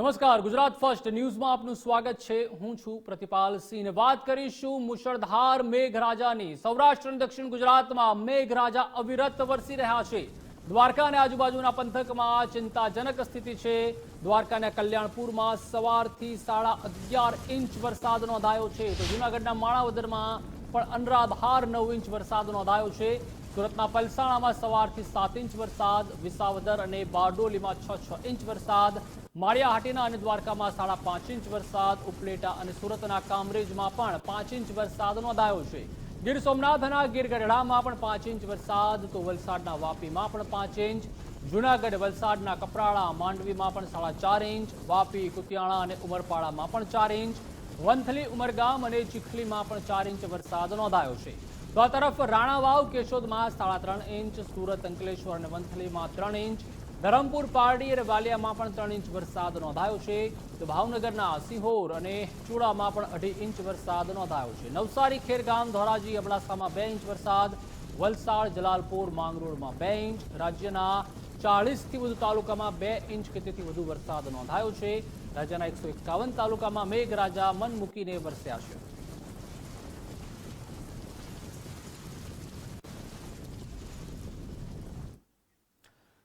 નમસ્કાર, ગુજરાત ફર્સ્ટ ન્યૂઝમાં આપનું સ્વાગત છે. હું છું પ્રતિપાલ સિંહ. વાત કરીશું મુશળધાર મેઘરાજાની. સૌરાષ્ટ્ર અને દક્ષિણ ગુજરાતમાં મેઘરાજા અવિરત વરસી રહ્યા છે. દ્વારકા અને આજુબાજુના પંથકમાં ચિંતાજનક સ્થિતિ છે. દ્વારકાના કલ્યાણપુરમાં સવારથી સાડા અગિયાર ઇંચ વરસાદ નોંધાયો છે. તો જૂનાગઢના માણાવદરમાં પણ અનરાધાર નવ ઇંચ વરસાદ નોંધાયો છે. સુરતના પલસાણામાં સવારથી સાત ઇંચ વરસાદ, વિસાવદર અને બારડોલીમાં છ છ ઇંચ વરસાદ, માળિયાહાટીના અને દ્વારકામાં સાડા પાંચ ઇંચ વરસાદ, ઉપલેટા અને સુરતના કામરેજમાં પણ પાંચ ઇંચ વરસાદ નોંધાયો છે. ગીર સોમનાથ અને ગીર ગઢડામાં પણ પાંચ ઇંચ વરસાદ, તો વલસાડના વાપીમાં પણ પાંચ ઇંચ, જૂનાગઢ વલસાડના કપરાળા માંડવીમાં પણ સાડા ચાર ઇંચ, વાપી, કુતિયાણા અને ઉમરપાડામાં પણ ચાર ઇંચ, વંથલી, ઉમરગામ અને ચીખલીમાં પણ ચાર ઇંચ વરસાદ નોંધાયો છે. તો આ તરફ રાણાવાવ, કેશોદમાં સાડા ત્રણ ઇંચ, સુરત, અંકલેશ્વર અને વંથલીમાં ત્રણ ઇંચ, ધરમપુર, પારડી અને વાલિયામાં પણ ત્રણ ઇંચ વરસાદ નોંધાયો છે. તો ભાવનગરના સિહોર અને ચૂડામાં પણ અઢી ઇંચ વરસાદ નોંધાયો છે. નવસારી, ખેરગામ, ધોરાજી, અબડાસામાં બે ઇંચ વરસાદ, વલસાડ, જલાલપુર, માંગરોળમાં બે ઇંચ, રાજ્યના ચાળીસથી વધુ તાલુકામાં બે ઇંચ કે તેથી વધુ વરસાદ નોંધાયો છે. રાજ્યના એકસો એકાવન તાલુકામાં મેઘરાજા મન મૂકીને વરસ્યા છે.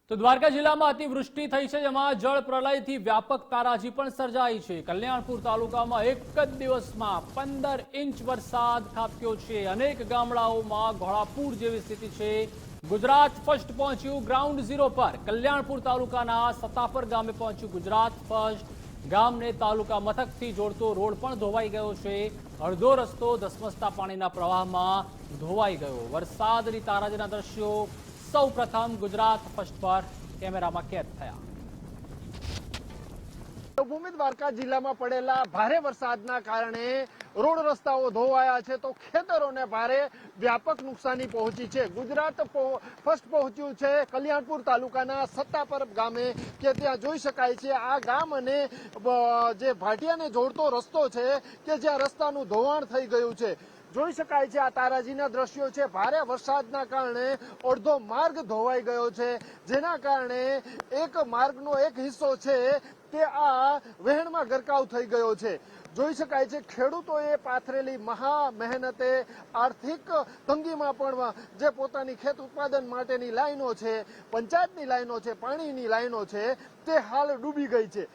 તો દ્વારકા જિલ્લામાં અતિવૃષ્ટિ થઈ છે, જેમાં જળ પ્રલયથી વ્યાપક તારાજી પણ સર્જાઈ છે. કલ્યાણપુર તાલુકામાં એક જ દિવસમાં પંદર ઇંચ વરસાદ ખાબક્યો છે. અનેક ગામડાઓમાં ઘોડાપૂર જેવી સ્થિતિ છે. ગુજરાત ફર્સ્ટ પહોંચ્યું ગ્રાઉન્ડ ઝીરો પર. કલ્યાણપુર તાલુકાના સતાપર ગામે પહોંચ્યું ગુજરાત ફર્સ્ટ. ગામને તાલુકા મથકથી જોડતો રોડ પણ ધોવાઈ ગયો છે. અડધો રસ્તો ધસમસતા પાણીના પ્રવાહમાં ધોવાઈ ગયો. વરસાદની તારાજીના દ્રશ્યો સૌ પ્રથમ ગુજરાત ફર્સ્ટ પર કેમેરામાં કેદ થયા. દેવભૂમિ દ્વારકા જિલ્લામાં પડેલા ભારે વરસાદના કારણે રોડ રસ્તાઓ ધોવાયા છે તો ખેતરોને ભારે વ્યાપક નુકસાની પહોંચી છે. ગુજરાત ફર્સ્ટ પહોંચ્યું છે કલ્યાણપુર તાલુકાના સત્તાપર ગામે કે ત્યાં જોઈ શકાય છે આ ગામ અને જે ભાટિયાને જોડતો રસ્તો છે કે જ્યાં રસ્તાનું ધોવાણ થઈ ગયું છે. જોઈ શકાય છે આ તારાજીના દ્રશ્યો છે. ભારે વરસાદના કારણે અડધો માર્ગ ધોવાઈ ગયો છે. જેના કારણે એક માર્ગનો એક હિસ્સો છે તે આ વહેણમાં ગરકાવ થઈ ગયો છે. જોઈ શકાય છે ખેડૂતોએ પાથરેલી મહા મહેનતે આર્થિક તંગીમાં પણ જે પોતાની ખેત ઉત્પાદન માટેની લાઈનો છે, પંચાયતની લાઈનો છે, પાણીની લાઈનો છે, તે હાલ ડૂબી ગઈ છે.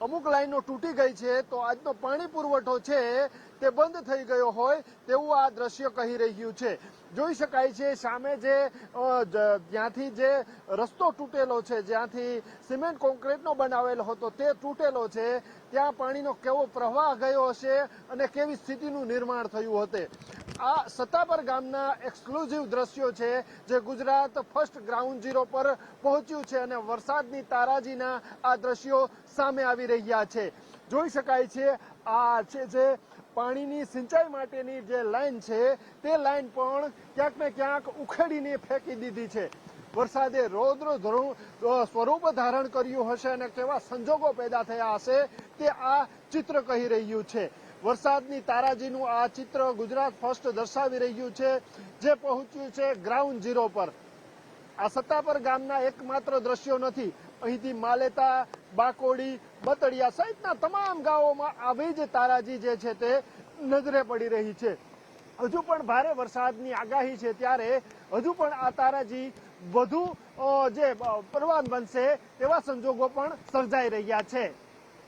અમુક લાઈનો તૂટી ગઈ છે, તો આજનો પાણી પુરવઠો છે તે બંધ થઈ ગયો હોય તેવું આ દ્રશ્ય કહી રહ્યું છે. જોઈ શકાય છે, સામે જે જ્યાંથી જે રસ્તો તૂટેલો છે, જ્યાંથી સિમેન્ટ કોન્ક્રીટનો બનાવેલો હતો તે તૂટેલો છે, ત્યાં પાણીનો કેવો પ્રવાહ ગયો હશે અને કેવી સ્થિતિનું નિર્માણ થયું હશે. આ સત્તાપર ગામના એક્સક્લુઝિવ દ્રશ્યો છે જે ગુજરાત ફર્સ્ટ ગ્રાઉન્ડ ઝીરો પર પહોંચ્યું છે અને વરસાદની તારાજીના આ દ્રશ્યો સામે આવી રહ્યા છે. જોઈ શકાય છે આ છે જે પાણીની સિંચાઈ માટેની જે લાઈન છે, તે લાઈન પણ ક્યાંક ને ક્યાંક ઉખેડીને ફેંકી દીધી છે. વરસાદે રૌદ્ર સ્વરૂપ ધારણ કર્યું હશે અને કેવા સંજોગો પેદા થયા હશે તે આ ચિત્ર કહી રહ્યું છે. વરસાદની તારાજીનું આ ચિત્ર ગુજરાત ફર્સ્ટ દર્શાવી રહ્યું છે, જે પહોંચ્યું છે ગ્રાઉન્ડ ઝીરો પર. આ સત્તાપર ગામના એકમાત્ર દ્રશ્યો નથી. અહીંથી માલેતા, બાકોડી, બતડિયા સહિતના તમામ ગામોમાં આવી જ તારાજી જે છે તે નજરે પડી રહી છે. હજુ પણ ભારે વરસાદની આગાહી છે ત્યારે હજુ પણ આ તારાજી વધુ જે પ્રવાન બનશે તેવા સંજોગો પણ સર્જાઈ રહ્યા છે.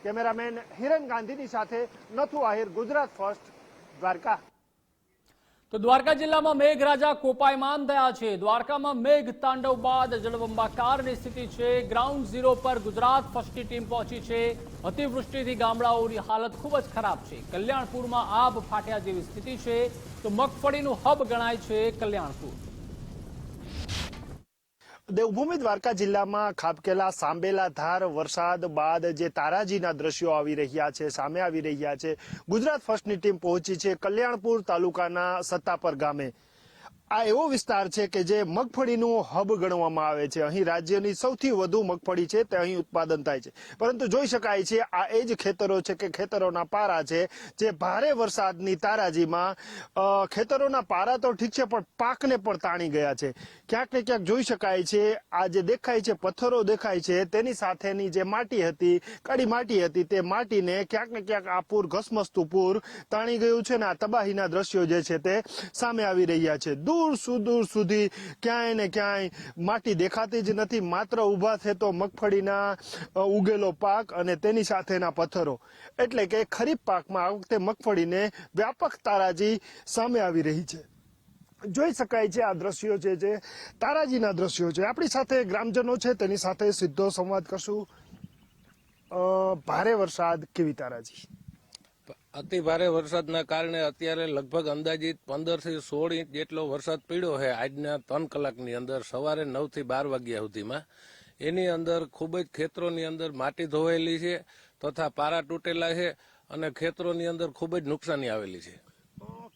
કેમેરામેન હિરન ગાંધીની સાથે નથુ આહિર, ગુજરાત ફર્સ્ટ, દ્વારકા. તો દ્વારકા જિલ્લામાં મેઘરાજા કોપાયમાન થયા છે. દ્વારકામાં મેઘ તાંડવ બાદ જળબંબાકારની સ્થિતિ છે. ગ્રાઉન્ડ ઝીરો પર ગુજરાત ફર્સ્ટની ટીમ પહોંચી છે. અતિવૃષ્ટિથી ગામડાઓની હાલત ખૂબ જ ખરાબ છે. કલ્યાણપુરમાં આબ ફાટ્યા જેવી સ્થિતિ છે. તો મગફળીનું હબ ગણાય છે કલ્યાણપુર. દેવભૂમિ દ્વારકા જિલ્લામાં ખાબકેલા સાંબેલા ધાર વરસાદ બાદ જે તારાજીના દ્રશ્યો આવી રહ્યા છે, સામે આવી રહ્યા છે, ગુજરાત ફર્સ્ટની ટીમ પહોંચી છે કલ્યાણપુર તાલુકાના સત્તાપર ગામે. આ એવો વિસ્તાર છે કે જે મગફળીનું હબ ગણવામાં આવે છે. અહીં રાજ્યની સૌથી વધુ મગફળી છે તે અહીં ઉત્પાદન થાય છે. પરંતુ જોઈ શકાય છે આ એ જ ખેતરો છે કે ખેતરોના પારા છે જે ભારે વરસાદની તારાજીમાં ખેતરોના પારા તો ઠીક છે પણ પાકને પણ તાણી ગયા છે. ક્યાંક ને ક્યાંક જોઈ શકાય છે આ જે દેખાય છે, પથ્થરો દેખાય છે તેની સાથેની જે માટી હતી, કાળી માટી હતી તે માટીને ક્યાંક ને ક્યાંક આ પૂર ઘસમસતું પૂર તાણી ગયું છે ને આ તબાહીના દ્રશ્યો જે છે તે સામે આવી રહ્યા છે. દૂર સુદૂર સુધી ક્યાંય ને ક્યાંય માટી દેખાતી જ નથી. માત્ર ઊભા છે તો મગફળીના ઉગેલો પાક અને તેની સાથેના પથ્થરો. એટલે કે ખરીફ પાકમાં આ વખતે મગફળીને વ્યાપક તારાજી સામે આવી રહી છે. જોઈ શકાય છે આ દ્રશ્યો છે જે તારાજીના દ્રશ્યો છે. આપણી સાથે ગ્રામજનો છે, તેની સાથે સીધો સંવાદ કરશું. ભારે વરસાદ કેવી તારાજી? અતિ ભારે વરસાદના કારણે અત્યારે લગભગ અંદાજિત પંદરથી સોળ ઇંચ જેટલો વરસાદ પડ્યો છે આજના ત્રણ કલાકની અંદર સવારે નવથી બાર વાગ્યા સુધીમાં. એની અંદર ખૂબ જ ખેતરોની અંદર માટી ધોવાયેલી છે તથા પારા તૂટેલા છે અને ખેતરોની અંદર ખૂબ જ નુકસાની આવેલી છે.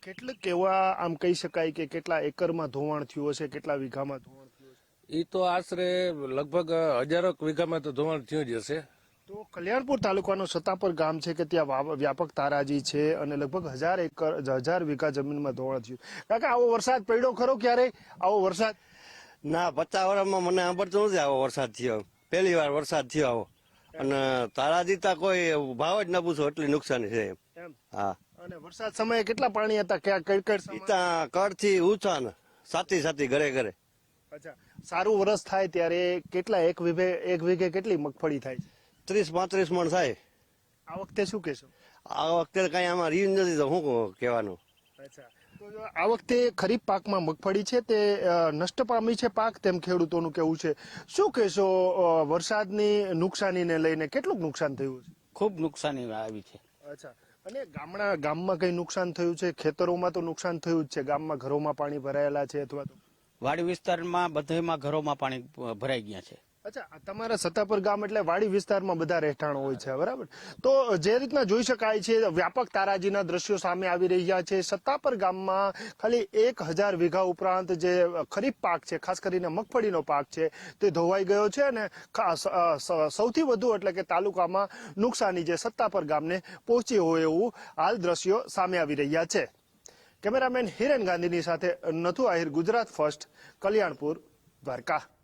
કેટલીક એવા આમ કહી શકાય કે કેટલા એકરમાં ધોવાણ થયું હશે કેટલા વીઘામાં ધોવાણ થયું એ તો આશરે લગભગ હજારોક વીઘામાં તો ધોવાણ થયું જ હશે. તો કલ્યાણપુર તાલુકાનું સત્તાપર ગામ છે કે ત્યાં વ્યાપક તારાજી છે અને લગભગ હજાર એકર હજાર વીઘા જમીનમાં ધોવાણ થયું. કાકા આવો વરસાદ પડ્યો ખરો ક્યારે આવો વરસાદ? ના પચાસ વર્ષમાં મને સાંભળતો નથી આવો વરસાદ થયો. પહેલી વાર વરસાદ થયો આવો. અને તારાજી તા કોઈ ભાવ જ ન પૂછો એટલી નુકસાની છે. એમ. હા. અને વરસાદ સમયે કેટલા પાણી હતા? ક્યાં કઈ કઈ સમયે? ઈતા કડથી ઊંચા ને સાથી સાથી ઘરે ઘરે. અચ્છા. સારું વરસ થાય ત્યારે કેટલા એક વીઘે એક વીઘે કેટલી મગફળી થાય છે? ત્રીસ પાંત્રીસ મણ થાય. આ વખતે શું કહેશો? આ વખતે કઈ આમાં રહ્યું નથી તો શું કહેવાનું. અચ્છા. તો આ વખતે ખરીફ પાકમાં મગફળી છે તે નષ્ટ પામી છે પાક તેમ ખેડૂતોનું કેવું છે. શું કહેશો વરસાદની નુકસાનીને લઈને કેટલું નુકસાન થયું છે ખૂબ નુકસાની આવી છે. અચ્છા. અને ગામડા ગામમાં કઈ નુકસાન થયું છે? ખેતરોમાં તો નુકસાન થયું જ છે. ગામમાં ઘરોમાં પાણી ભરાયેલા છે અથવા તો વાડી વિસ્તારમાં બધામાં ઘરોમાં પાણી ભરાઈ ગયા છે. અચ્છા તમારા સત્તાપર ગામ એટલે વાડી વિસ્તારમાં બધા રહેઠાણો હોય છે, બરાબર? તો જે રીતના જોઈ શકાય છે, વ્યાપક તારાજીના દ્રશ્યો સામે આવી રહ્યા છે. સત્તાપર ગામમાં ખાલી એક હજાર વીઘા ઉપરાંત જે ખરીફ પાક છે, ખાસ કરીને મગફળીનો પાક છે, તે ધોવાઈ ગયો છે અને સૌથી વધુ એટલે કે તાલુકામાં નુકસાની જે સત્તાપર ગામને પહોંચી હોય એવું હાલ દ્રશ્યો સામે આવી રહ્યા છે. કેમેરામેન હિરેન ગાંધીની સાથે નથુ આહિર ગુજરાત ફર્સ્ટ, કલ્યાણપુર, દ્વારકા.